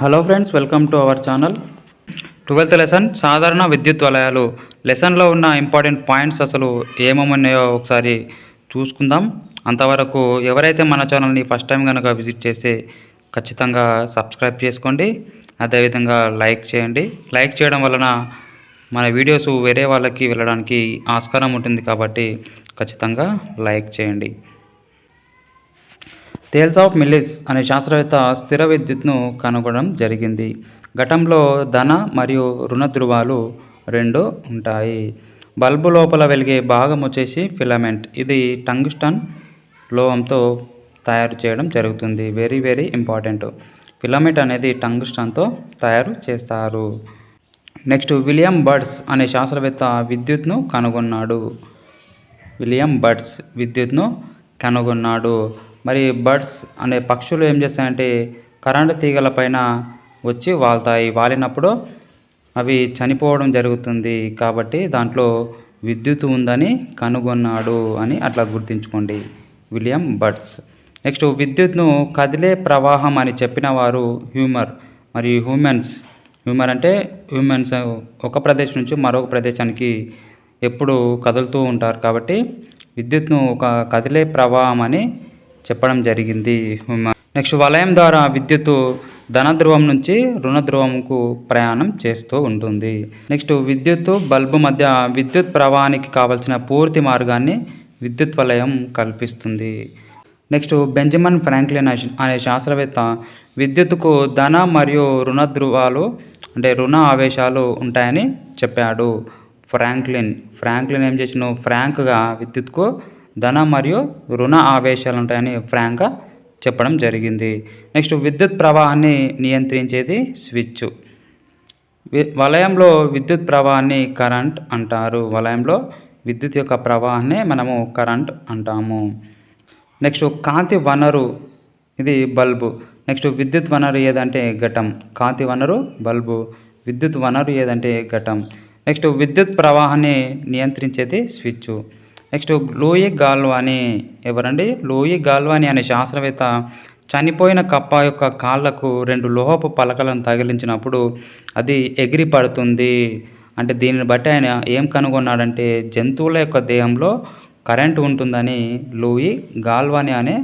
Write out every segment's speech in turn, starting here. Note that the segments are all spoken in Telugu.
Hello friends welcome to our channel twelfth lesson సాధారణ విద్యుత్ వలయాలు. లెసన్లో ఉన్న ఇంపార్టెంట్ పాయింట్స్ అసలు ఏమేమున్నాయో ఒకసారి చూసుకుందాం. అంతవరకు ఎవరైతే మన ఛానల్ని ఫస్ట్ టైం కనుక విజిట్ చేస్తే ఖచ్చితంగా సబ్స్క్రైబ్ చేసుకోండి. అదేవిధంగా లైక్ చేయండి. లైక్ చేయడం వలన మన వీడియోస్ వేరే వాళ్ళకి వెళ్ళడానికి ఆస్కారం ఉంటుంది కాబట్టి ఖచ్చితంగా లైక్ చేయండి. టేల్స్ ఆఫ్ మిల్లిస్ అనే శాస్త్రవేత్త స్థిర విద్యుత్ను కనుగొనడం జరిగింది. ఘటంలో ధన మరియు రుణ ధృవాలు రెండు ఉంటాయి. బల్బు లోపల వెలిగే భాగం వచ్చేసి ఫిలమెంట్. ఇది టంగ్స్టన్ లోహంతో తయారు చేయడం జరుగుతుంది. వెరీ వెరీ ఇంపార్టెంట్ ఫిలమెంట్ అనేది టంగ్స్టన్తో తయారు చేస్తారు. నెక్స్ట్ విలియం బర్డ్స్ అనే శాస్త్రవేత్త విద్యుత్ను కనుగొన్నాడు. విలియం బర్డ్స్ విద్యుత్ను కనుగొన్నాడు. మరి బర్డ్స్ అనే పక్షులు ఏం చేస్తాయంటే కరెంటు తీగల పైన వచ్చి వాళ్తాయి. వాలినప్పుడు అవి చనిపోవడం జరుగుతుంది కాబట్టి దాంట్లో విద్యుత్ ఉందని కనుగొన్నాడు అని అట్లా గుర్తుంచుకోండి విలియం బర్డ్స్. నెక్స్ట్ విద్యుత్ను కదిలే ప్రవాహం అని చెప్పిన వారు హ్యూమర్ మరియు హ్యూమన్స్. హ్యూమర్ అంటే హ్యూమన్స్ ఒక ప్రదేశం నుంచి మరొక ప్రదేశానికి ఎప్పుడు కదులుతూ ఉంటారు కాబట్టి విద్యుత్ను ఒక కదిలే ప్రవాహం అని చెప్పడం జరిగింది. నెక్స్ట్ వలయం ద్వారా విద్యుత్తు ధన ధ్రువం నుంచి రుణ ధ్రువంకు ప్రయాణం చేస్తూ ఉంటుంది. నెక్స్ట్ విద్యుత్తు బల్బు మధ్య విద్యుత్ ప్రవాహానికి కావలసిన పూర్తి మార్గాన్ని విద్యుత్ వలయం కల్పిస్తుంది. నెక్స్ట్ బెంజమిన్ ఫ్రాంక్లిన్ అనే- అనే శాస్త్రవేత్త విద్యుత్తుకు ధన మరియు రుణ ధ్రువాలు అంటే రుణ ఆవేశాలు ఉంటాయని చెప్పాడు. ఫ్రాంక్లిన్ ఫ్రాంక్లిన్ ఏం చేసిన ఫ్రాంక్గా విద్యుత్కు ధన మరియు రుణ ఆవేశాలు ఉంటాయని ఫ్రాంక్గా చెప్పడం జరిగింది. నెక్స్ట్ విద్యుత్ ప్రవాహాన్ని నియంత్రించేది స్విచ్. వలయంలో విద్యుత్ ప్రవాహాన్ని కరెంట్ అంటారు. వలయంలో విద్యుత్ యొక్క ప్రవాహాన్ని మనము కరెంట్ అంటాము. నెక్స్ట్ కాంతి వనరు ఇది బల్బు. నెక్స్ట్ విద్యుత్ వనరు ఏదంటే ఘటం. కాంతి వనరు బల్బు. విద్యుత్ వనరు ఏదంటే ఘటం. నెక్స్ట్ విద్యుత్ ప్రవాహాన్ని నియంత్రించేది స్విచ్. నెక్స్ట్ లూయి గాల్వాని ఎవరండి? లూయి గాల్వాని అనే శాస్త్రవేత్త చనిపోయిన కప్ప యొక్క కాళ్ళకు రెండు లోహపు పలకలను తగిలించినప్పుడు అది ఎగిరి పడుతుంది. అంటే దీనిని బట్టి ఆయన ఏం కనుగొన్నాడంటే జంతువుల యొక్క దేహంలో కరెంటు ఉంటుందని లూయి గాల్వాని అనే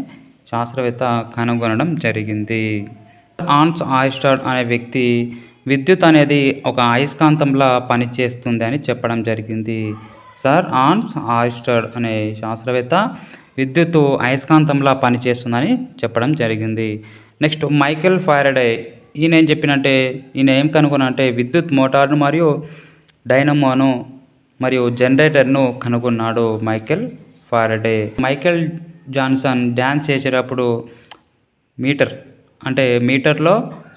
శాస్త్రవేత్త కనుగొనడం జరిగింది. ఆన్స్ ఆయిస్టర్ అనే వ్యక్తి విద్యుత్ అనేది ఒక అయస్కాంతంలా పనిచేస్తుంది అని చెప్పడం జరిగింది. సార్ ఆన్స్ ఆయిస్టర్ అనే శాస్త్రవేత్త విద్యుత్తు అయస్కాంతంలా పనిచేస్తుందని చెప్పడం జరిగింది. నెక్స్ట్ మైకెల్ ఫైరడే ఈయన ఏం చెప్పినంటే ఈయన ఏం కనుగొనంటే విద్యుత్ మోటార్ను మరియు డైనమోను మరియు జనరేటర్ను కనుగొన్నాడు Michael Faraday Michael Johnson dance చేసేటప్పుడు మీటర్ అంటే మీటర్లో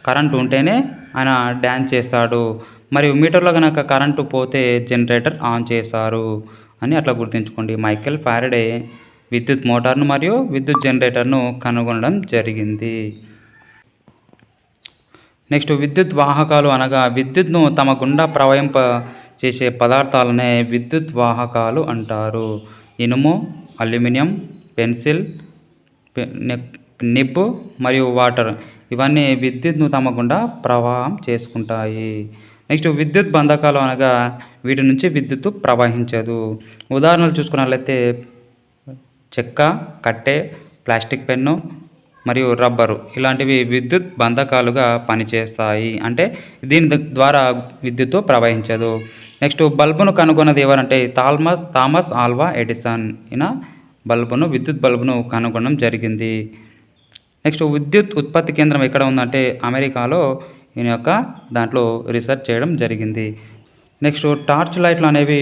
కరెంట్ ఉంటేనే ఆయన డ్యాన్స్ చేస్తాడు. మరియు మీటర్లో కనుక కరెంటు పోతే జనరేటర్ ఆన్ చేస్తారు అని అట్లా గుర్తుంచుకోండి. మైకెల్ ఫారడే విద్యుత్ మోటార్ను మరియు విద్యుత్ జనరేటర్ను కనుగొనడం జరిగింది. నెక్స్ట్ విద్యుత్ వాహకాలు అనగా విద్యుత్ను తమ గుండా ప్రవహింప చేసే పదార్థాలనే విద్యుత్ వాహకాలు అంటారు. ఇనుము అల్యూమినియం పెన్సిల్ నిబ్బు నిప్పు మరియు వాటర్ ఇవన్నీ విద్యుత్ను తమ గుండా ప్రవాహం చేసుకుంటాయి. నెక్స్ట్ విద్యుత్ బంధకాలు అనగా వీటి నుంచి విద్యుత్తు ప్రవహించదు. ఉదాహరణలు చూసుకున్నట్లయితే చెక్క కట్టె ప్లాస్టిక్ పెన్ను మరియు రబ్బరు ఇలాంటివి విద్యుత్ బంధకాలుగా పనిచేస్తాయి. అంటే దీని ద్వారా విద్యుత్తు ప్రవహించదు. నెక్స్ట్ బల్బును కనుగొన్నది ఎవరంటే థాల్మస్ థామస్ ఆల్వా ఎడిసన్. ఈయన బల్బును విద్యుత్ బల్బును కనుగొనడం జరిగింది. నెక్స్ట్ విద్యుత్ ఉత్పత్తి కేంద్రం ఎక్కడ ఉందంటే అమెరికాలో ఈయన యొక్క దాంట్లో రీసెర్చ్ చేయడం జరిగింది. నెక్స్ట్ టార్చ్ లైట్లు అనేవి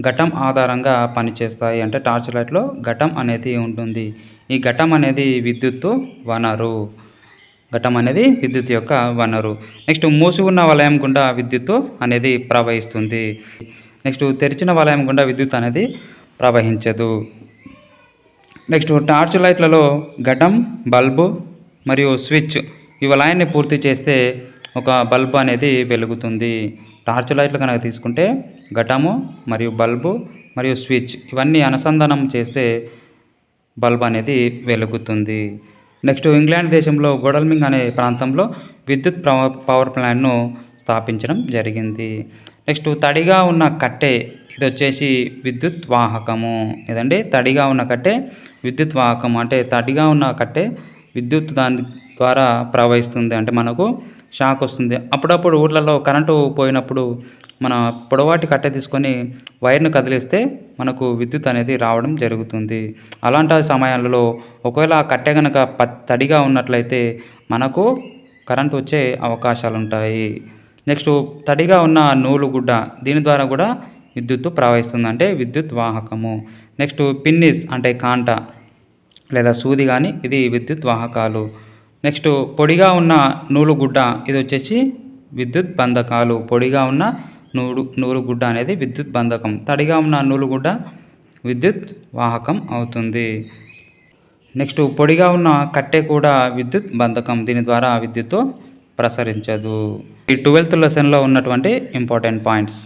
ఘటం ఆధారంగా పనిచేస్తాయి. అంటే టార్చ్ లైట్లో ఘటం అనేది ఉంటుంది. ఈ ఘటం అనేది విద్యుత్తు వనరు. ఘటం అనేది విద్యుత్ యొక్క వనరు. నెక్స్ట్ మూసి ఉన్న వలయం గుండా విద్యుత్తు అనేది ప్రవహిస్తుంది. నెక్స్ట్ తెరిచిన వలయం గుండా విద్యుత్ అనేది ప్రవహించదు. నెక్స్ట్ టార్చ్ లైట్లలో ఘటం బల్బు మరియు స్విచ్ ఈ వలయాన్ని పూర్తి చేస్తే ఒక బల్బు అనేది వెలుగుతుంది. టార్చ్ లైట్లు కనుక తీసుకుంటే ఘటము మరియు బల్బు మరియు స్విచ్ ఇవన్నీ అనుసంధానం చేస్తే బల్బ్ అనేది వెలుగుతుంది. నెక్స్ట్ ఇంగ్లాండ్ దేశంలో గొడల్మింగ్ అనే ప్రాంతంలో విద్యుత్ పవర్ ప్లాంట్ను స్థాపించడం జరిగింది. నెక్స్ట్ తడిగా ఉన్న కట్టె ఇది వచ్చేసి విద్యుత్ వాహకము. ఇదండి తడిగా ఉన్న కట్టె విద్యుత్ వాహకం అంటే తడిగా ఉన్న కట్టె విద్యుత్ దాని ద్వారా ప్రవహిస్తుంది. అంటే మనకు షాక్ వస్తుంది అప్పుడప్పుడు ఊర్లలో కరెంటు పోయినప్పుడు మన పొడవాటి కట్టె తీసుకొని వైర్ను కదిలిస్తే మనకు విద్యుత్ అనేది రావడం జరుగుతుంది. అలాంటి సమయాలలో ఒకవేళ ఆ కట్టె కనుక తడిగా ఉన్నట్లయితే మనకు కరెంట్ వచ్చే అవకాశాలు ఉంటాయి నెక్స్ట్ తడిగా ఉన్న నూలు గుడ్డ దీని ద్వారా కూడా విద్యుత్తు ప్రవహిస్తుంది. అంటే విద్యుత్ వాహకము. నెక్స్ట్ పిన్నిస్ అంటే కాంట లేదా సూది కానీ ఇది విద్యుత్ వాహకాలు. నెక్స్ట్ పొడిగా ఉన్న నూలు గుడ్డ ఇది వచ్చేసి విద్యుత్ బంధకాలు. పొడిగా ఉన్న నూలు నూలు గుడ్డ అనేది విద్యుత్ బంధకం. తడిగా ఉన్న నూలు గుడ్డ విద్యుత్ వాహకం అవుతుంది. నెక్స్ట్ పొడిగా ఉన్న కట్టె కూడా విద్యుత్ బంధకం. దీని ద్వారా విద్యుత్తు ప్రసరించదు. ఈ ట్వెల్త్ లెసన్లో ఉన్నటువంటి ఇంపార్టెంట్ పాయింట్స్.